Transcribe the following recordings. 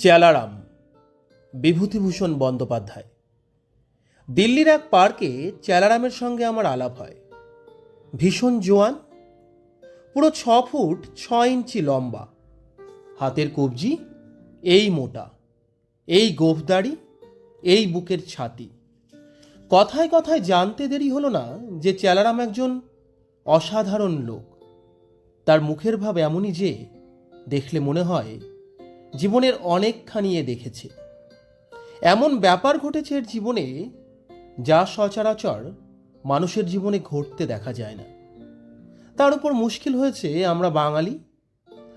চেলারাম, বিভূতিভূষণ বন্দ্যোপাধ্যায়। দিল্লির এক পার্কে চেলারামের সঙ্গে আমার আলাপ হয়। ভীষণ জোয়ান, পুরো ছ ফুট ছ ইঞ্চি লম্বা, হাতের কবজি, এই মোটা, এই গোফদাড়ি, এই বুকের ছাতি। কথায় কথায় জানতে দেরি হলো না যে চেলারাম একজন অসাধারণ লোক। তার মুখের ভাব এমনই যে দেখলে মনে হয় জীবনের অনেকখানি এ দেখেছে। এমন ব্যাপার ঘটেছে এর জীবনে যা সচরাচর মানুষের জীবনে ঘটতে দেখা যায় না। তার উপর মুশকিল হয়েছে আমরা বাঙালি।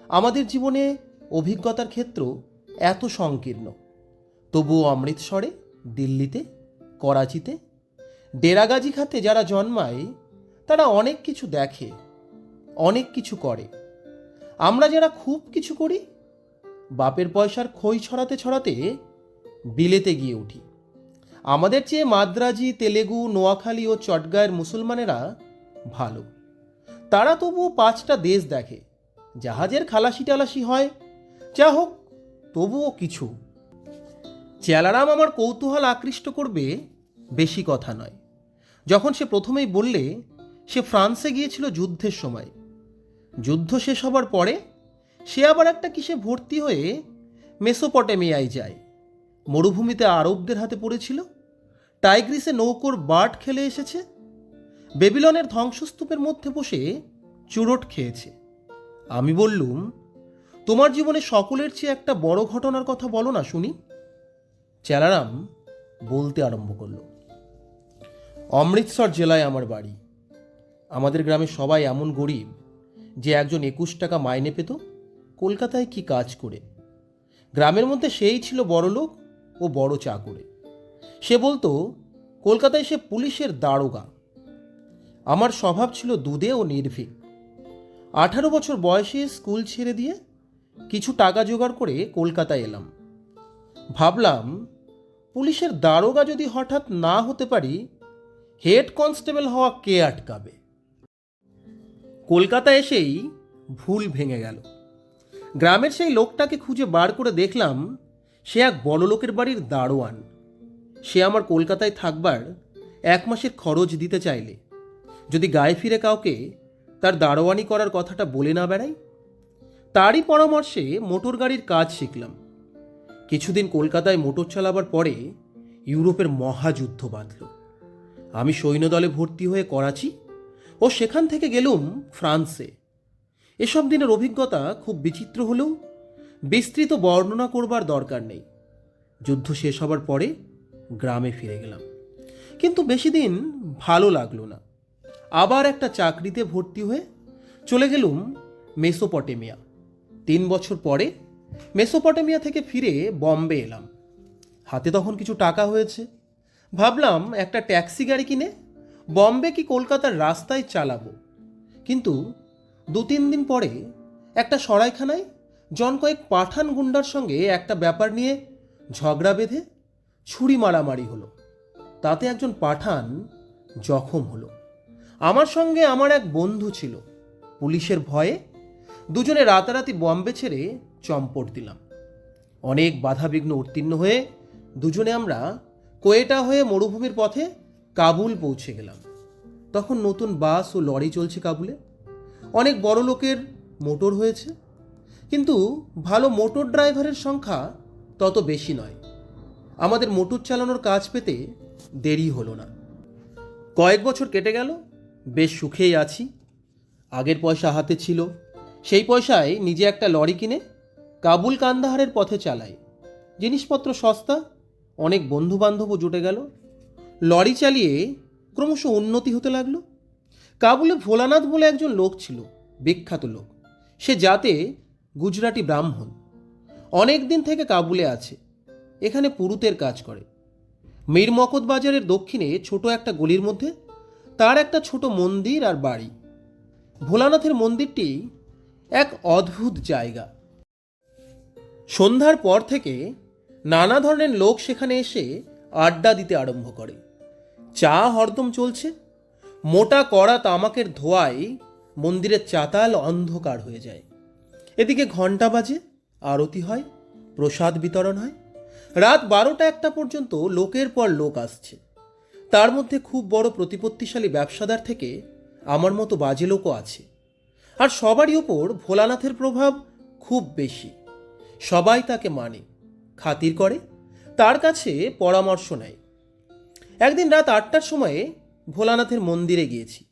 আমাদের জীবনে অভিজ্ঞতার ক্ষেত্র এত সংকীর্ণ। তবুও অমৃতসরে, দিল্লিতে, করাচিতে, ডেরাগাজি খাতে যারা জন্মায়, তারা অনেক কিছু দেখে, অনেক কিছু করে। আমরা যারা খুব কিছু করি বাপের পয়সার খই ছড়াতে ছড়াতে বিলেতে গিয়ে উঠি। আমাদের চেয়ে মাদ্রাজি, তেলেগু, নোয়াখালী ও চটগাঁয়ের মুসলমানেরা ভালো। তারা তবুও পাঁচটা দেশ দেখে। জাহাজের খালাসি টালাসি হয়। যা হোক, তবুও কিছু। চেলারাম আমার কৌতূহল আকৃষ্ট করবে বেশি কথা নয়। যখন সে প্রথমেই বললে, সে ফ্রান্সে গিয়েছিল যুদ্ধের সময়। যুদ্ধ শেষ হবার পরে সে আবার একটা কিসে ভর্তি হয়ে মেসোপটেমিয়ায় যায়। মরুভূমিতে আরবদের হাতে পড়েছিল। টাইগ্রিসে নৌকোর বাট খেলে এসেছে। বেবিলনের ধ্বংসস্তূপের মধ্যে বসে চুরট খেয়েছে। আমি বললুম, তোমার জীবনে সকলের চেয়ে একটা বড় ঘটনার কথা বলো না, শুনি। চেলারাম বলতে আরম্ভ করল, অমৃতসর জেলায় আমার বাড়ি। আমাদের গ্রামে সবাই এমন গরিব যে একজন একুশ টাকা মাইনে পেত। কলকাতায় কি কাজ করে? গ্রামের মধ্যে সেই ছিল বড় লোক ও বড় চাকরে। সে বলতো, কলকাতায় সে পুলিশের দারোগা। আমার স্বভাব ছিল দুধে ও নির্ভীক। আঠারো বছর বয়সে স্কুল ছেড়ে দিয়ে কিছু টাকা জোগাড় করে কলকাতায় এলাম। ভাবলাম, পুলিশের দারোগা যদি হঠাৎ না হতে পারি, হেড কনস্টেবল হওয়া কে আটকাবে? কলকাতা এসেই ভুল ভেঙে গেল। গ্রামের সেই লোকটাকে খুঁজে বার করে দেখলাম সে এক বড় লোকের বাড়ির দারোয়ান। সে আমার কলকাতায় থাকবার এক মাসের খরচ দিতে চাইলে। যদি গায়ে ফিরে কাউকে তার দারোয়ানি করার কথাটা বলে না বেড়াই? তারই পরামর্শে মোটর গাড়ির কাজ শিখলাম। কিছুদিন কলকাতায় মোটর চালাবার পরে ইউরোপের মহাযুদ্ধ বাঁধল। আমি সৈন্যদলে ভর্তি হয়ে করাচি ও সেখান থেকে গেলুম ফ্রান্সে। এসব দিনের অভিজ্ঞতা খুব বিচিত্র হলেও বিস্তৃত বর্ণনা করবার দরকার নেই। যুদ্ধ শেষ হবার পরে গ্রামে ফিরে গেলাম। কিন্তু বেশি দিন ভালো লাগল না। আবার একটা চাকরিতে ভর্তি হয়ে চলে গেলুম মেসোপটেমিয়া। তিন বছর পরে মেসোপটেমিয়া থেকে ফিরে বম্বে এলাম। হাতে তখন কিছু টাকা হয়েছে। ভাবলাম একটা ট্যাক্সি গাড়ি কিনে বম্বে কি কলকাতার রাস্তায় চালাবো। কিন্তু দু তিন দিন পরে একটা সরাইখানায় জন কয়েক পাঠান গুন্ডার সঙ্গে একটা ব্যাপার নিয়ে ঝগড়া বেঁধে ছুরি মারামারি হলো। তাতে একজন পাঠান জখম হলো। আমার সঙ্গে আমার এক বন্ধু ছিল। পুলিশের ভয়ে দুজনে রাতারাতি বম্বে ছেড়ে চম্পট দিলাম। অনেক বাধাবিঘ্ন উত্তীর্ণ হয়ে দুজনে আমরা কোয়েটা হয়ে মরুভূমির পথে কাবুল পৌঁছে গেলাম। তখন নতুন বাস ও লরি চলছে কাবুলে। অনেক বড় লোকের মোটর হয়েছে। কিন্তু ভালো মোটর ড্রাইভারের সংখ্যা তত বেশি নয়। আমাদের মোটর চালানোর কাজ পেতে দেরি হলো না। কয়েক বছর কেটে গেল, বেশ সুখেই আছি। আগের পয়সা হাতে ছিল। সেই পয়সায় নিজে একটা লরি কিনে কাবুল কান্দাহারের পথে চালাই। জিনিসপত্র সস্তা, অনেক বন্ধু বান্ধবও জুটে গেল। লরি চালিয়ে ক্রমশ উন্নতি হতে লাগল। কাবুলে ভোলানাথ বলে একজন লোক ছিল, বিখ্যাত লোক। সে জাতে গুজরাটি ব্রাহ্মণ। অনেক দিন থেকে কাবুলে আছে। এখানে পুরুতের কাজ করে। মীর মকদ বাজারের দক্ষিণে ছোট একটা গলির মধ্যে তার একটা ছোট মন্দির আর বাড়ি। ভোলানাথের মন্দিরটি এক অদ্ভুত জায়গা। সন্ধ্যার পর থেকে নানা ধরনের লোক সেখানে এসে আড্ডা দিতে আরম্ভ করে। চা হরদম চলছে। মোটা কড়া তামাকের ধোয়ায় মন্দিরের চাতাল অন্ধকার হয়ে যায়। এদিকে ঘণ্টা বাজে, আরতি হয়, প্রসাদ বিতরণ হয়। রাত বারোটা একটা পর্যন্ত লোকের পর লোক আসছে। তার মধ্যে খুব বড় প্রতিপত্তিশালী ব্যবসাদার থেকে আমার মতো বাজে লোকও আছে। আর সবারই ওপর ভোলানাথের প্রভাব খুব বেশি। সবাই তাকে মানে খাতির করে, তার কাছে পরামর্শ নেয়। একদিন রাত আটটার সময়ে ভোলানাথের মন্দিরে গিয়েছি।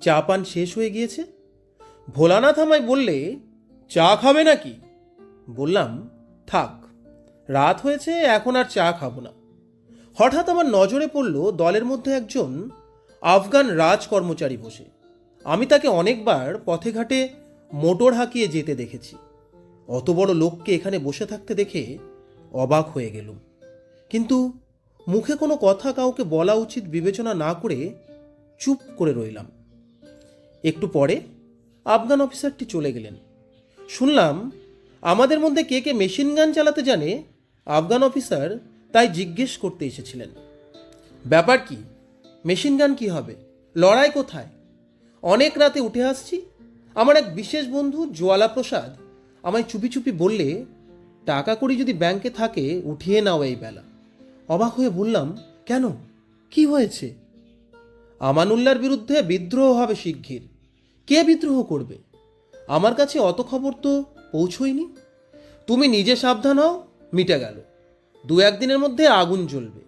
চা পান শেষ হয়ে গিয়েছে। ভোলানাথ আমায় বললে, চা খাবে নাকি? বললাম, থাক, রাত হয়েছে, এখন আর চা খাব না। হঠাৎ আমার নজরে পড়ল দলের মধ্যে একজন আফগান রাজ কর্মচারী বসে। আমি তাকে অনেকবার পথে ঘাটে মোটর হাঁকিয়ে যেতে দেখেছি। অত বড় লোককে এখানে বসে থাকতে দেখে অবাক হয়ে গেলুম। কিন্তু মুখে কোনো কথা কাউকে বলা উচিত বিবেচনা না করে চুপ করে রইলাম। একটু পরে আফগান অফিসারটি চলে গেলেন। শুনলাম আমাদের মধ্যে কে কে মেশিন গান চালাতে জানে আফগান অফিসার তাই জিজ্ঞেস করতে এসেছিলেন। ব্যাপার কি? মেশিন গান কি হবে? লড়াই কোথায়? অনেক রাতে উঠে আসছি। আমার এক বিশেষ বন্ধু জোয়ালা প্রসাদ আমায় চুপি চুপি বললে, টাকা কড়ি যদি ব্যাংকে থাকে, উঠিয়ে নাও এই বেলা। অবাক হয়ে বললাম, কেন? কি হয়েছে? আমানুল্লার বিরুদ্ধে বিদ্রোহ হবে শিগগির। কে বিদ্রোহ করবে? আমার কাছে অত খবর তো পৌঁছয়নি। তুমি নিজে সাবধান হও, মিটে গেল। দু একদিনের মধ্যে আগুন জ্বলবে।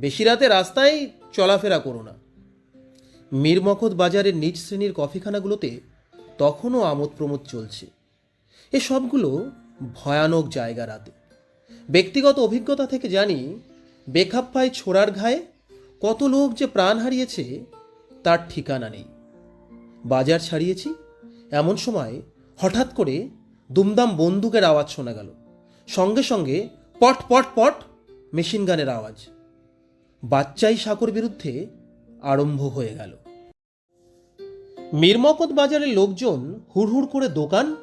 বেশি রাতে রাস্তায় চলাফেরা করো না। মীরমখদ বাজারের নিজ শ্রেণির কফিখানাগুলোতে তখনও আমোদ প্রমোদ চলছে। এ সবগুলো ভয়ানক জায়গা রাতে। ব্যক্তিগত অভিজ্ঞতা থেকে জানি বেখাপ্পায় ছোড়ার ঘায়ে কত লোক যে প্রাণ হারিয়েছে, তার ঠিকানা নেই। বাজার ছাড়িয়েছি, এমন সময় হঠাৎ করে দুমদাম বন্দুকের আওয়াজ শোনা গেল। সঙ্গে সঙ্গে পট পট পট মেশিন গানের আওয়াজ। বাচ্চাই সাকর বিরুদ্ধে আরম্ভ হয়ে গেল। মিরমকত বাজারের লোকজন হুড়হুড় করে দোকান,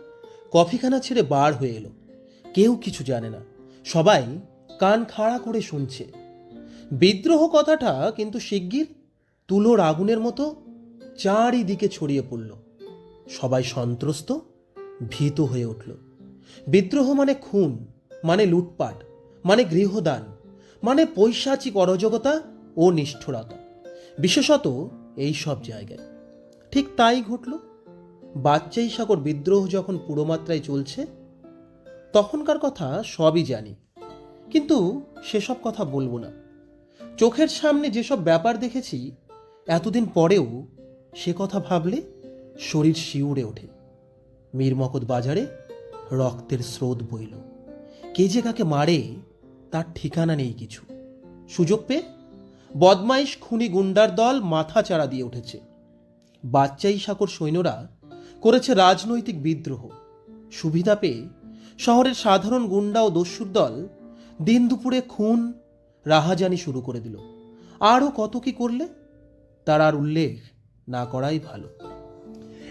কফিখানা ছেড়ে বার হয়ে এলো। কেউ কিছু জানে না। সবাই কান খাড়া করে শুনছে। বিদ্রোহ কথাটা কিন্তু শিগগির তুলোর আগুনের মতো চারিদিকে ছড়িয়ে পড়ল। সবাই সন্ত্রস্ত, ভীত হয়ে উঠল। বিদ্রোহ মানে খুন মানে লুটপাট মানে গৃহদান মানে পৈশাচিক অরাজকতা ও নিষ্ঠুরতা। বিশেষত এই সব জায়গায়। ঠিক তাই ঘটল। বাচ্চাই সাগর বিদ্রোহ যখন পুরোমাত্রায় চলছে, তখনকার কথা সবই জানি। কিন্তু সেসব কথা বলব না। চোখের সামনে যেসব ব্যাপার দেখেছি, এতদিন পরেও সে কথা ভাবলে শরীর শিউরে ওঠে। মীরমকদ বাজারে রক্তের স্রোত বইল। কে যে কাকে মারে, তার ঠিকানা নেই কিছু। সুযোগ পেয়ে বদমাইশ খুনি গুন্ডার দল মাথা চাড়া দিয়ে উঠেছে। বাচ্চাই সাকর সৈন্যরা করেছে রাজনৈতিক বিদ্রোহ। সুবিধা পেয়ে শহরের সাধারণ গুন্ডা ও দস্যুর দল দিন দুপুরে খুন, রাহাজানি শুরু করে দিল। আরও কত কি করলে? তার আর উল্লেখ না করাই ভালো।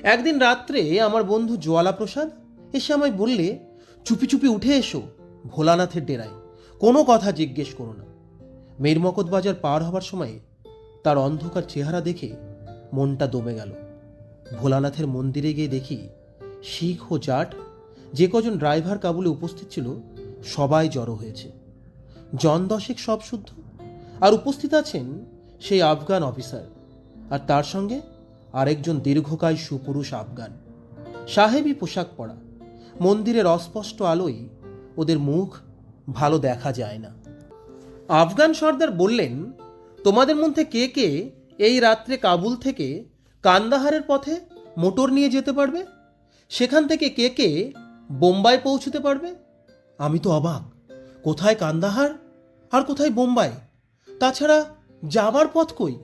একদিন রাত্রে আমার বন্ধু জোয়ালা প্রসাদ এসে আমায় বললে, চুপি চুপি উঠে এসো, ভোলানাথের ডেরায়। কোনো কথা জিজ্ঞেস করো না। মেরমকত বাজার পার হবার সময়ে তার অন্ধকার চেহারা দেখে মনটা দমে গেল। ভোলানাথের মন্দিরে গিয়ে দেখি শিখ ও জাট যে কজন ড্রাইভার কাবুলে উপস্থিত ছিল সবাই জড়ো হয়েছে। জন দশেক সব শুদ্ধ। আর উপস্থিত আছেন সেই আফগান অফিসার। আর তার সঙ্গে আরেকজন দীর্ঘকায় সুপুরুষ আফগান। সাহেবী পোশাক পরা। মন্দিরের অস্পষ্ট আলোয় ওদের মুখ ভালো দেখা যায় না। আফগান সর্দার বললেন, তোমাদের মধ্যে কে কে এই রাত্রে কাবুল থেকে কান্দাহারের পথে মোটর নিয়ে যেতে পারবে? সেখান থেকে কে কে বোম্বাই পৌঁছতে পারবে? আমি তো অবাক। কোথায় কান্দাহার আর কোথায় বোম্বাই? তাছাড়া যাবার পথ কই?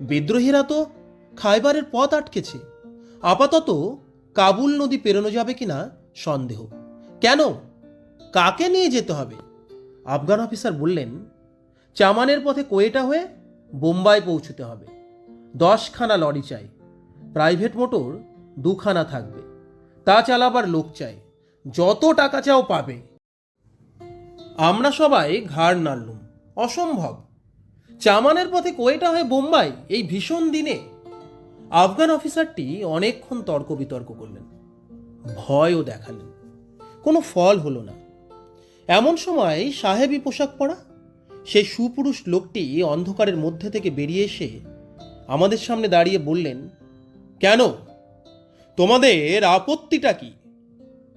বিদ্রোহীরা তো খাইবারের পথ আটকেছে। আপাতত কাবুল নদী পেরোনো যাবে কিনা সন্দেহ। কেন? কাকে নিয়ে যেতে হবে? আফগান অফিসার বললেন, চামানের পথে কোয়েটা হয়ে বোম্বাই পৌঁছতে হবে। দশখানা লরি চাই। প্রাইভেট মোটর দুখানা থাকবে। তা চালাবার লোক চাই। যত টাকা চাও পাবে। আমরা সবাই ঘাড় নাড়লুম। অসম্ভব। চামানের পথে কোয়েটা হয়ে বোম্বাই, এই ভীষণ দিনে। আফগান অফিসারটি অনেকক্ষণ তর্ক বিতর্ক করলেন। ভয়ও দেখালেন। কোনো ফল হলো না। এমন সময় সাহেবী পোশাক পরা সেই সুপুরুষ লোকটি অন্ধকারের মধ্যে থেকে বেরিয়ে এসে আমাদের সামনে দাঁড়িয়ে বললেন, কেন? তোমাদের আপত্তিটা কি?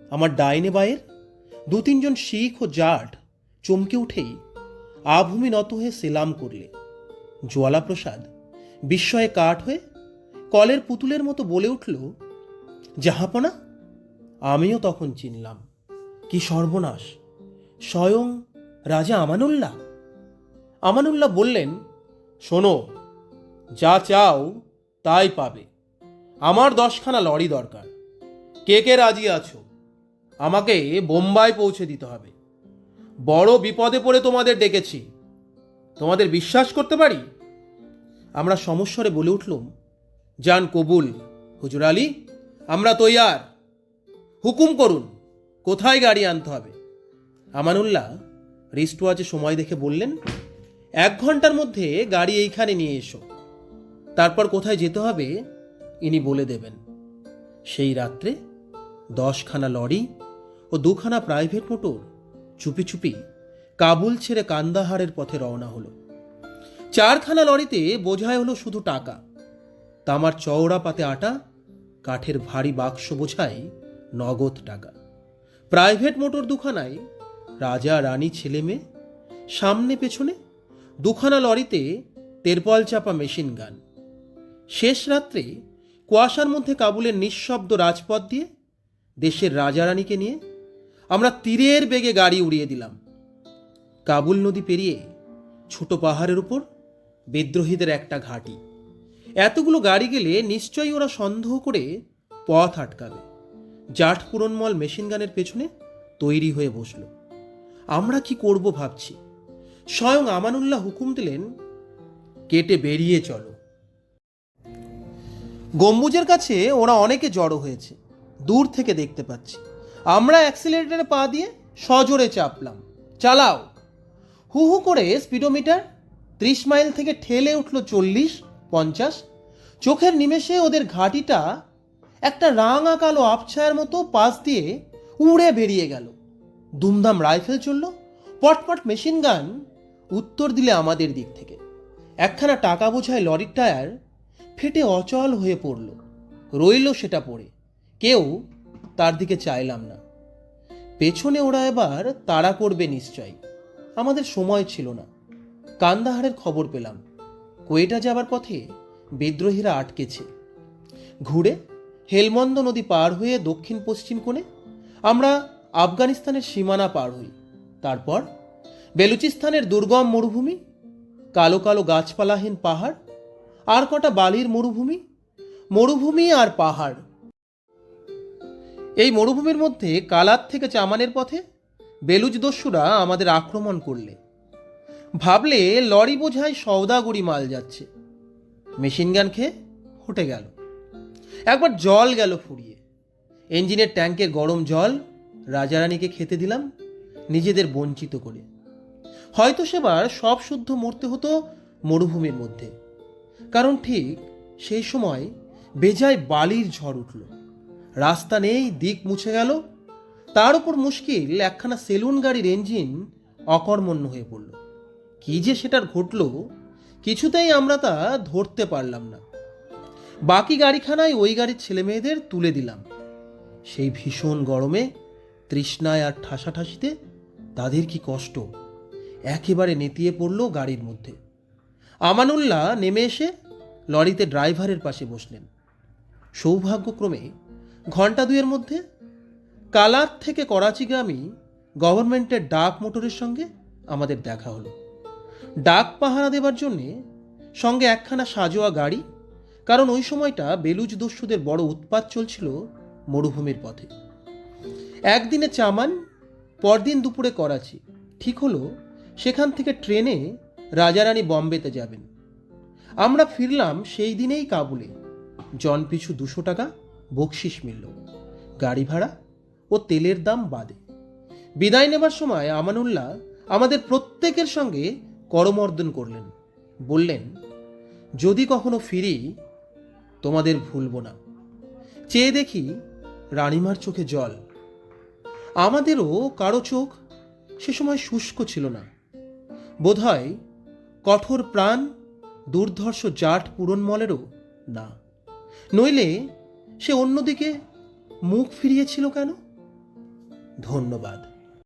আমার ডাইনে বায়ের দু তিনজন শিখ ও জাট চমকে উঠেই আভূমি নত হয়ে সেলাম করলে। জ্বালাপ্রসাদ বিস্ময়ে কাঠ হয়ে কলের পুতুলের মতো বলে উঠল, জাহাপনা, আমিও তখন চিনলাম। কি সর্বনাশ, স্বয়ং রাজা আমানুল্লাহ? আমানুল্লাহ বললেন, শোনো, যা চাও তাই পাবে। আমার দশখানা লরি দরকার। কে কে রাজি আছো? আমাকে বোম্বাই পৌঁছে দিতে হবে। বড় বিপদে পড়ে তোমাদের ডেকেছি। তোমাদের বিশ্বাস করতে পারি? আমরা সমস্বরে বলে উঠলুম যান কবুল, হুজুর আলী, আমরা তৈয়ার। হুকুম করুন, কোথায় গাড়ি আনতে হবে? আমানুল্লাহ রিস্টওয়াচে সময় দেখে বললেন, এক ঘণ্টার মধ্যে গাড়ি এইখানে নিয়ে এসো। তারপর কোথায় যেতে হবে, ইনি বলে দেবেন। সেই রাত্রে দশখানা লরি ও দুখানা প্রাইভেট মোটর চুপি চুপি কাবুল ছেড়ে কান্দাহারের পথে রওনা হলো। চারখানা লরিতে বোঝায় হলো শুধু টাকা। তামার চওড়া পাতে আটা, কাঠের ভারী বাক্স বোঝায় নগদ টাকা। প্রাইভেট মোটর দুখানায় রাজা, রানী, ছেলে, মেয়ে। সামনে পেছনে দুখানা লরিতে তেরপল চাপা মেশিন গান। শেষ রাত্রে কুয়াশার মধ্যে কাবুলের নিঃশব্দ রাজপথ দিয়ে দেশের রাজা, রানীকে নিয়ে আমরা তীরের বেগে গাড়ি উড়িয়ে দিলাম। কাবুল নদী পেরিয়ে ছোট পাহাড়ের উপর বিদ্রোহীদের একটা ঘাঁটি। এতগুলো গাড়ি গেলে নিশ্চয়ই ওরা সন্দেহ করে পথ আটকাবে। জাট পুরনমল মেশিন গানের পেছনে তৈরি হয়ে বসল। আমরা কি করব ভাবছি। স্বয়ং আমানুল্লাহ হুকুম দিলেন, কেটে বেরিয়ে চলো। গম্বুজের কাছে ওরা অনেকে জড়ো হয়েছে। দূর থেকে দেখতে পাচ্ছি। আমরা অ্যাক্সিলারেটারে পা দিয়ে সজোরে চাপলাম। চালাও। হু হু করে স্পিডোমিটার ত্রিশ মাইল থেকে ঠেলে উঠল চল্লিশ, পঞ্চাশ। চোখের নিমেষে ওদের ঘাটিটা একটা রাঙা কালো আবছায়ার মতো পাশ দিয়ে উড়ে বেরিয়ে গেল। দুমদাম রাইফেল চলল। পটপট মেশিন গান উত্তর দিলে আমাদের দিক থেকে। একখানা টাকা বোঝায় লরির টায়ার ফেটে অচল হয়ে পড়ল। রইল সেটা পড়ে। কেউ তার দিকে চাইলাম না। পেছনে ওরা এবার তাড়া করবে নিশ্চয় আমাদের সময় ছিল না। কান্দাহারের খবর পেলাম। কোয়েটা যাবার পথে বিদ্রোহীরা আটকেছে। ঘুরে হেলমন্দ নদী পার হয়ে দক্ষিণ পশ্চিম কোণে আমরা আফগানিস্তানের সীমানা পার হই। তারপর বেলুচিস্তানের দুর্গম মরুভূমি, কালো কালো গাছপালাহীন পাহাড়, আর কটা বালির মরুভূমি মরুভূমি আর পাহাড়। এই মরুভূমির মধ্যে কালাত থেকে চামানের পথে বেলুজ দস্যুরা আমাদের আক্রমণ করলে। ভাবলে লরি বোঝায় সৌদাগরি মাল যাচ্ছে। মেশিন গান খেয়ে ফুটে গেল। একবার জল গেল ফুরিয়ে। ইঞ্জিনের ট্যাঙ্কে গরম জল রাজারানীকে খেতে দিলাম, নিজেদের বঞ্চিত করে। হয়তো সেবার সব শুদ্ধ মরতে হতো মরুভূমির মধ্যে। কারণ ঠিক সেই সময় বেজায় বালির ঝড় উঠল। রাস্তা নেই, দিক মুছে গেল। তার উপর মুশকিল একখানা সেলুন গাড়ির ইঞ্জিন অকর্মণ্য হয়ে পড়ল। কি যে সেটার ঘটল, কিছুতেই আমরা তা ধরতে পারলাম না। বাকি গাড়িখানায় ওই গাড়ির ছেলে মেয়েদের তুলে দিলাম। সেই ভীষণ গরমে, তৃষ্ণায় আর ঠাসাঠাসিতে তাদের কি কষ্ট? একেবারে নেতিয়ে পড়ল গাড়ির মধ্যে। আমানুল্লাহ নেমে এসে লরিতে ড্রাইভারের পাশে বসলেন। সৌভাগ্যক্রমে ঘণ্টা দুয়ের মধ্যে? কালার থেকে করাচিগামী গভর্নমেন্টের ডাক মোটরের সঙ্গে আমাদের দেখা হলো। ডাক পাহারা দেবার জন্যে সঙ্গে একখানা সাজোয়া গাড়ি, কারণ ওই সময়টা বেলুজ দস্যুদের বড় উৎপাত চলছিল মরুভূমির পথে। একদিনে চামান, পরদিন দুপুরে করাচি। ঠিক হলো, সেখান থেকে ট্রেনে রাজারানী বম্বেতে যাবেন। আমরা ফিরলাম সেই দিনেই কাবুলে। জন পিছু দুশো টাকা বকশিস মিলল। গাড়ি ভাড়া ও তেলের দাম বাদে। বিদায় নেবার সময় আমানুল্লাহ আমাদের প্রত্যেকের সঙ্গে করমর্দন করলেন। বললেন, যদি কখনো ফিরি, তোমাদের ভুলব না। চেয়ে দেখি রানিমার চোখে জল। আমাদেরও কারও চোখ সে সময় শুষ্ক ছিল না। বোধহয় কঠোর প্রাণ, দুর্ধর্ষ জাট পূরণমলেরও না। নইলে সে অন্যদিকে মুখ ফিরিয়েছিল কেন? ধন্যবাদ।